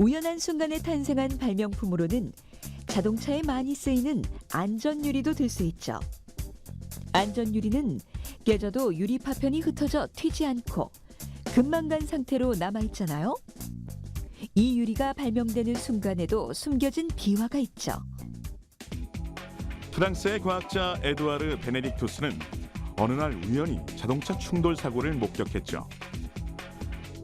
우연한 순간에 탄생한 발명품으로는 자동차에 많이 쓰이는 안전유리도 될수 있죠. 안전유리는 깨져도 유리 파편이 흩어져 튀지 않고 금만간 상태로 남아있잖아요. 이 유리가 발명되는 순간에도 숨겨진 비화가 있죠. 프랑스의 과학자 에드와르 베네딕투스는 어느 날 우연히 자동차 충돌 사고를 목격했죠.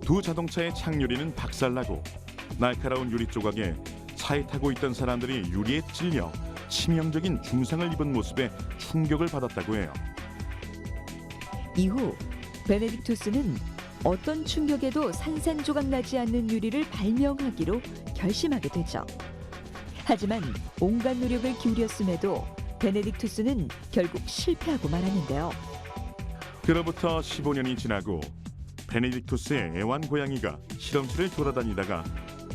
두 자동차의 창유리는 박살나고 날카로운 유리 조각에 차에 타고 있던 사람들이 유리에 찔려 치명적인 중상을 입은 모습에 충격을 받았다고 해요. 이후 베네딕투스는 어떤 충격에도 산산조각 나지 않는 유리를 발명하기로 결심하게 되죠. 하지만 온갖 노력을 기울였음에도 베네딕투스는 결국 실패하고 말았는데요. 그로부터 15년이 지나고 베네딕투스의 애완 고양이가 실험실을 돌아다니다가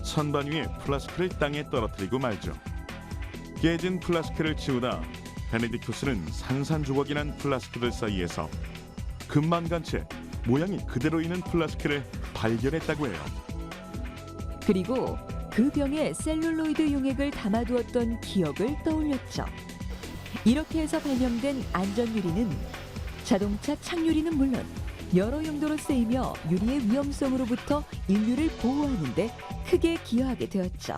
선반 위에 플라스크를 땅에 떨어뜨리고 말죠. 깨진 플라스크를 치우다 베네딕투스는 산산조각이 난 플라스크들 사이에서 금만간 채 모양이 그대로 있는 플라스크를 발견했다고 해요. 그리고 그 병에 셀룰로이드 용액을 담아두었던 기억을 떠올렸죠. 이렇게 해서 발명된 안전 유리는 자동차 창유리는 물론 여러 용도로 쓰이며 유리의 위험성으로부터 인류를 보호하는 데 크게 기여하게 되었죠.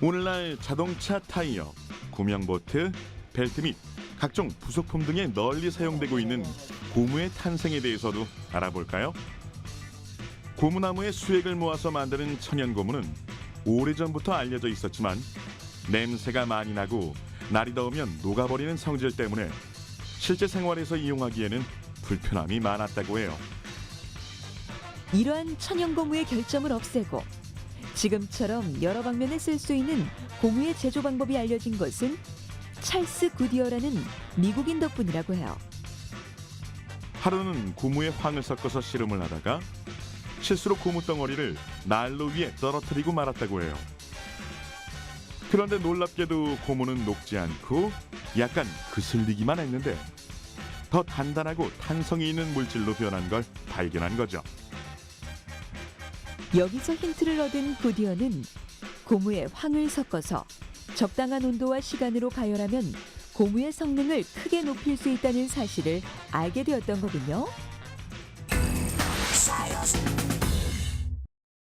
오늘날 자동차 타이어, 구명보트, 벨트 및 각종 부속품 등에 널리 사용되고 있는 고무의 탄생에 대해서도 알아볼까요? 고무나무의 수액을 모아서 만드는 천연 고무는 오래전부터 알려져 있었지만 냄새가 많이 나고 날이 더우면 녹아버리는 성질 때문에 실제 생활에서 이용하기에는 불편함이 많았다고 해요. 이러한 천연 고무의 결점을 없애고 지금처럼 여러 방면에 쓸 수 있는 고무의 제조 방법이 알려진 것은 찰스 구디어라는 미국인 덕분이라고 해요. 하루는 고무에 황을 섞어서 씨름을 하다가 실수로 고무 덩어리를 난로 위에 떨어뜨리고 말았다고 해요. 그런데 놀랍게도 고무는 녹지 않고 약간 그슬리기만 했는데 더 단단하고 탄성이 있는 물질로 변한 걸 발견한 거죠. 여기서 힌트를 얻은 구디어는 고무에 황을 섞어서 적당한 온도와 시간으로 가열하면 고무의 성능을 크게 높일 수 있다는 사실을 알게 되었던 거군요.